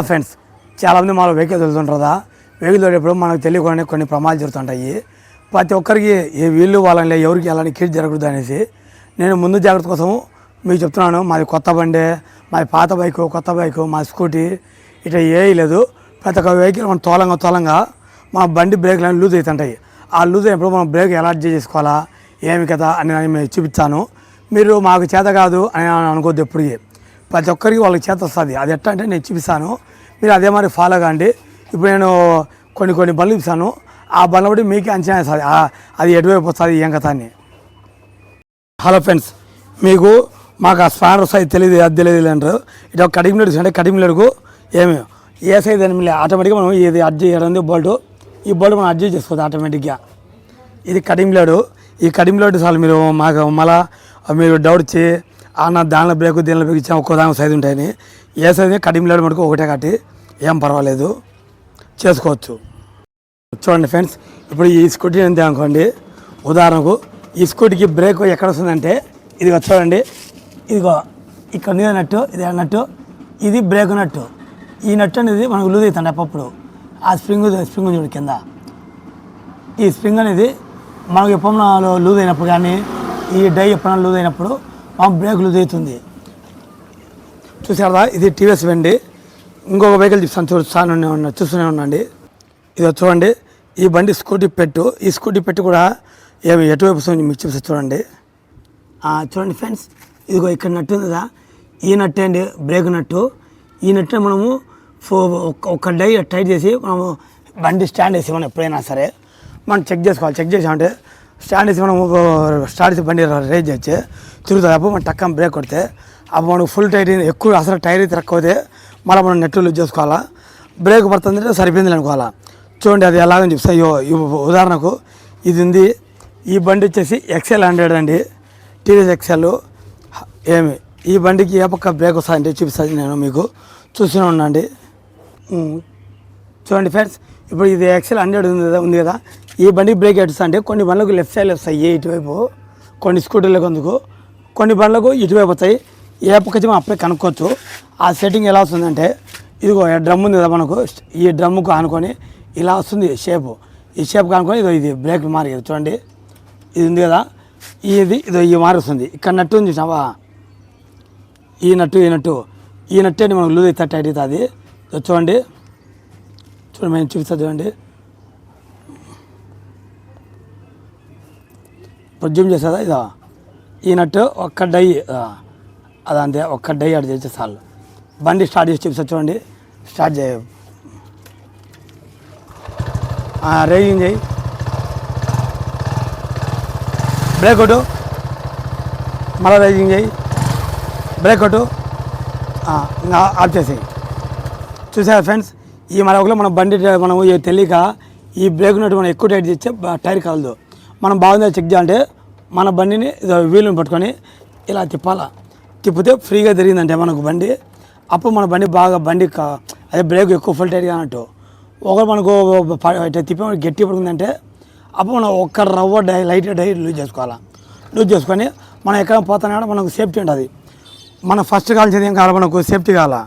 Friends చాలామంది మన vehicle వెళ్తుంటారా vehicle తోడేప్పుడు మనకు తెలియకుండానే కొన్ని ప్రమాదాలు జరుగుతుంటాయి. ప్రతి ఒక్కరికి ఏ వీళ్ళు వాళ్ళని ఎవరికి ఎలాంటి కీడు జరగకూడదు అనేసి నేను ముందు జాగ్రత్త కోసం మీకు చెప్తున్నాను. మాది కొత్త బండి మాది పాత బైకు కొత్త బైకు మా స్కూటీ. ఇట్లా ఏ లేదు. ప్రతి ఒక్క వెహికల్ మనం తోలంగా తోలంగా మన బండి బ్రేక్లు లూజ్ అవుతుంటాయి. ఆ లూజ్ అయినప్పుడు మనం బ్రేక్ ఎలా అడ్జస్ట్ చేసుకోవాలా ఏమి కదా? అని నేను చూపిస్తాను. మీరు మాకు చేత కాదు అని అనుకోవద్దు ఎప్పుడు ప్రతి ఒక్కరికి వాళ్ళకి చేతొస్తుంది అది ఎట్లా అంటే నేను చూపిస్తాను. మీరు అదే మరి ఫాలో కాండి. ఇప్పుడు నేను కొన్ని కొన్ని బళ్ళు ఇస్తాను ఆ బండ్ల బట్టి మీకే అంచనా వేస్తుంది. అది ఎటువైపు వస్తుంది ఏం కథ అని. హలో ఫ్రెండ్స్ మీకు మాకు ఆ స్పానర్ సైజ్ తెలియదు అది తెలియదు అంటారు. ఇటు ఒక కటింగ్ బ్లేడ్ అంటే కటింగ్ బ్లేడ్కు ఏమి ఏ సైజ్ అని ఆటోమేటిక్గా మనం ఇది అడ్జస్ట్ చేయడం బోల్ట్. ఈ బోల్ట్ మనం అడ్జస్ట్ చేసుకోవచ్చు ఆటోమేటిక్గా. ఇది కటింగ్ బ్లేడు ఈ కటింగ్ బ్లేడ్ చాలు మీరు మాకు మళ్ళా మీరు డౌట్ చేయి అన్న దానిలో బ్రేక్ దీనిలో బ్రేక్ ఇచ్చాం ఒక్కో దాని సైజు ఉంటాయని. ఏ సైజు కడిమిలాడు మటుకు ఒకటే కట్టి ఏం పర్వాలేదు. చేసుకోవచ్చు. చూడండి ఫ్రెండ్స్ ఇప్పుడు ఈ స్కూటీ ఎంత అనుకోండి. ఉదాహరణకు ఈ స్కూటీకి బ్రేక్ ఎక్కడ వస్తుందంటే ఇదిగో చూడండి. ఇదిగో ఇక్కడ ఉంది నట్టు ఇది నట్టు ఇది బ్రేక్ నట్టు. ఈ నట్టు అనేది మనకు లూజ్ అవుతుంది అప్పుడు ఆ స్ప్రింగ్ స్ప్రింగ్ చూడు కింద. ఈ స్ప్రింగ్ అనేది మనకు ఎప్పుడన్నా లూజ్ అయినప్పుడు కానీ ఈ డై ఎప్పుడైనా లూజ్ అయినప్పుడు మా బ్రేక్ లూజ్ అవుతుంది చూసారా ఇది టీవీఎస్ వెండి. ఇంకొక వెహికల్ చూస్తాను చూస్తాను ఉన్నా చూస్తూనే ఉండండి. ఇది చూడండి. ఈ బండి స్కూటీ పెట్టు. ఈ స్కూటీ పెట్టి కూడా ఏమి ఎటువైపు మీకు చూపిస్తే చూడండి. చూడండి ఫ్రెండ్స్. ఇదిగో ఇక్కడ నట్టు ఉంది కదా ఈ నట్టు అండి బ్రేక్ నట్టు. ఈ నట్టు మనము ఫో ఒక ఒక్క డై టైట్ చేసి మనము బండి స్టాండ్ వేసి మనం ఎప్పుడైనా సరే. మనం చెక్ చేసుకోవాలి. చెక్ చేసామంటే స్టాండ్ వేసి మనం స్టార్ట్ చేసి బండి రేజ్ చేసి తిరుగుతుంది అప్పుడు మనం టక్కన బ్రేక్ కొడితే అప్పుడు మనకు ఫుల్ టైర్ ఎక్కువ అసలు టైర్ అయితే మళ్ళీ మనం నెట్ లూజ్ చేసుకోవాలా? బ్రేక్ పడుతుందంటే సరిపోయింది అనుకోవాలా? చూడండి అది ఎలాగని చెప్తా ఉదాహరణకు ఇది ఉంది. ఈ బండి వచ్చేసి ఎక్సెల్ హండ్రెడ్ అండి. టీవీఎస్ ఎక్సెల్ ఏమి? ఈ బండికి ఏ పక్క బ్రేక్ వస్తుందంటే చూపిస్తాను నేను మీకు. చూస్తూనే ఉండండి. చూడండి ఫ్రెండ్స్ ఇప్పుడు ఇది ఎక్సెల్ హండ్రెడ్ ఉంది కదా ఉంది కదా? ఈ బండికి బ్రేక్ ఎట్స్ అంటే కొన్ని బండ్లకు లెఫ్ట్ సైడ్ వస్తాయి ఇటువైపు కొన్ని స్కూటీలకు అందుకు కొన్ని బండ్లకు ఇటువైపు వస్తాయి. ఏ పక్క వచ్చి మనం అప్పుడే కనుక్కోవచ్చు. ఆ సెట్టింగ్ ఎలా వస్తుందంటే ఇదిగో డ్రమ్ ఉంది కదా మనకు ఈ డ్రమ్ముకు ఆనుకొని ఇలా వస్తుంది షేపు ఈ షేప్ కానుకొని ఇదో ఇది బ్రేక్ మారి చూడండి ఇది ఉంది కదా? ఇది ఇదో ఈ మారుస్తుంది ఇక్కడ నట్టు ఉంది చూసావా ఈ నట్టు ఈ నట్టు. ఈ నట్టు అని మనకు లూజ్ అయితే టైట్ అవుతుంది చూడండి. చూడండి మేము చూపిస్తా చూడండి ఇప్పుడు జిమ్ చేసేదా ఇదో ఈనట్టు ఒక్క డై అదంతే ఒక్క డై అటు చేస్తే చాలు. బండి స్టార్ట్ చేసి చూపిస్తా చూడండి స్టార్ట్ చేయ. రేగింగ్ చేయి. బ్రేక్ కొట్టు. మళ్ళీ రేగింగ్ చేయి. బ్రేక్ కొట్టు. ఇంకా ఆఫ్ చేసేయి. చూసారా ఫ్రెండ్స్? ఈ మరొకలో మన బండి మనం తెలియక ఈ బ్రేక్ నట్టు మనం ఎక్కువ టైట్ చేస్తే టైర్ కలదు. మనం బాగుందా చెక్ చేయాలంటే మన బండిని వీలుని పట్టుకొని ఇలా తిప్పాలా. తిప్పితే ఫ్రీగా తిరిగిందంటే మనకు బండి. అప్పుడు మన బండి బాగా బండి అదే బ్రేక్ ఎక్కువ ఫుల్ టైట్గా అన్నట్టు ఒకరు మనకు తిప్పి గట్టి పడుకుందంటే అప్పుడు మనం ఒక్క రవ్వ డై లైట్ డై లూజ్ చేసుకోవాలా. లూజ్ చేసుకొని మనం ఎక్కడ పోతున్నా మనకు సేఫ్టీ ఉంటుంది. మనం ఫస్ట్ కావాల్సింది ఏం కావాలి? మనకు సేఫ్టీ కావాలా?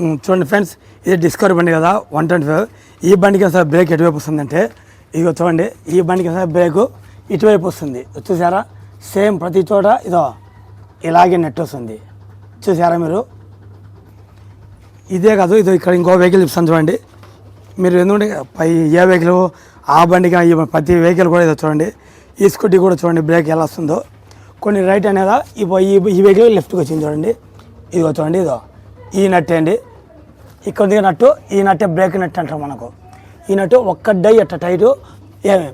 చూడండి ఫ్రెండ్స్ ఇది డిస్కవర్ బండి కదా వన్ ట్వంటీ ఫైవ్. ఈ బండికి అసలు బ్రేక్ ఎటువైపు వస్తుందంటే ఇదిగో చూడండి ఈ బండికి అసలు బ్రేక్ ఇటువైపు వస్తుంది. చూసారా? సేమ్ ప్రతి చోట ఇదో ఇలాగే నెట్ వస్తుంది. చూసారా మీరు? ఇదే కాదు ఇది ఇక్కడ ఇంకో వెహికల్ ఇస్తాను చూడండి. మీరు ఎందుకంటే పై ఏ వెహికల్ ఆ బండికి ఈ ప్రతి వెహికల్ కూడా ఇదో చూడండి. ఈ స్కూటీ కూడా చూడండి బ్రేక్ ఎలా వస్తుందో. కొన్ని రైట్ అనేదా ఈ ఈ ఈ వెహికల్ లెఫ్ట్కి వచ్చింది చూడండి. ఇదిగో చూడండి ఇదో. ఈ నట్టే అండి. ఇక్కడ ఉంది నట్టు ఈ నట్టే బ్రేక్ నట్టు అంటారు మనకు. ఈ నట్టు ఒక్క డై అట్ట టైటు ఏమి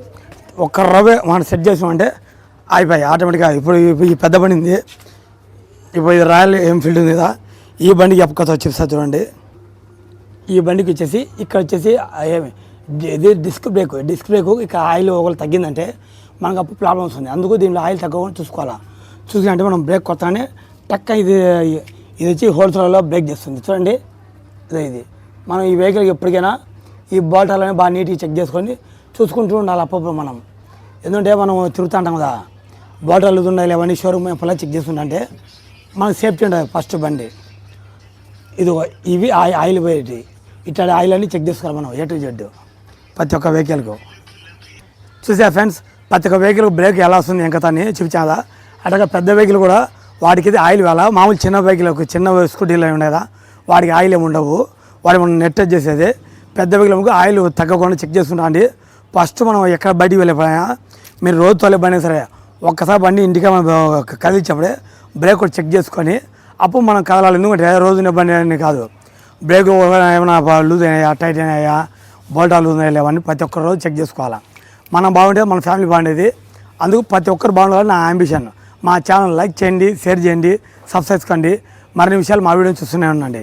ఒక్క రవ్వే మనం సెట్ చేసామంటే అయిపోయి ఆటోమేటిక్గా ఇప్పుడు ఈ- పెద్ద బండి ఉంది. ఇప్పుడు ఇది రాయల్ ఎన్ఫీల్డ్ ఉంది కదా ఈ బండికి ఎప్పకొత్త వచ్చేస్తా చూడండి. ఈ బండికి వచ్చేసి ఇక్కడ వచ్చేసి ఏమి ఇది డిస్క్ బ్రేక్ డిస్క్ బ్రేక్ ఇక్కడ ఆయిల్ ఒకళ్ళు తగ్గిందంటే మనకు అప్పుడు ప్రాబ్లమ్స్ వస్తుంది అందుకు దీనిలో ఆయిల్ తగ్గకుండా చూసుకోవాలా. చూసుకుంటే మనం బ్రేక్ కొత్తగానే టక్క ఇది ఇది వచ్చి హోల్సేల్లో బ్రేక్ చేస్తుంది. చూడండి. ఇది. మనం ఈ వెహికల్కి ఎప్పటికైనా ఈ బాల్టాలని బాగా నీట్గా చెక్ చేసుకొని చూసుకుంటూ ఉండాలి అప్పుడప్పుడు మనం. ఎందుకంటే మనం తిరుగుతూ ఉంటాం కదా. బోటాలు ఉన్నాయి అవన్నీ షోరూమ్ ఎప్పుడైనా చెక్ చేస్తుంటే మనకు సేఫ్టీ ఉంటుంది ఫస్ట్ బండి. ఇది ఇవి ఆయి- ఆయిల్ పోయేటి ఇట్లా ఆయిల్ అన్ని చెక్ చేసుకోవాలి మనం ఏ టు జెడ్ ప్రతి ఒక్క వెహికల్కు చూసా ఫ్రెండ్స్ ప్రతి ఒక్క వెహికల్ బ్రేక్ ఎలా వస్తుంది ఇంకా అని చూపించాదా అట్లాగే పెద్ద వెహికల్ కూడా వాడికి ఆయిల్ వేళ మామూలు చిన్న వెహికల్ చిన్న స్కూటీలు ఉండేదా? వాడికి ఆయిల్ ఏమి ఉండవు. వాడు మనం నెట్ చేసేది. పెద్ద వెహికల్ ఆయిల్ తగ్గకుండా చెక్ చేసుకుంటా అండి. ఫస్ట్ మనం ఎక్కడ బయటికి వెళ్ళిపోయా మీరు రోజు తోలే బండి సరే ఒక్కసారి బండి ఇంటికి మనం కదిలించినప్పుడే బ్రేక్ కూడా చెక్ చేసుకొని అప్పుడు మనం కదలాలి. ఎందుకంటే రోజు బండి అని కాదు. బ్రేక్ ఏమైనా లూజ్ అయినాయా టైట్ అయినాయా బోల్టా లూజ్ అయినాయా అవన్నీ ప్రతి ఒక్క రోజు చెక్ చేసుకోవాలా. మనం బాగుంటే మన ఫ్యామిలీ బాగుండేది. అందుకు ప్రతి ఒక్కరు బాగుండాలని నా అంబిషన్ మా ఛానల్ లైక్ చేయండి షేర్ చేయండి సబ్స్క్రైబ్ కండి మరిన్ని విషయాలు మా వీడియో చూస్తూనే ఉండండి.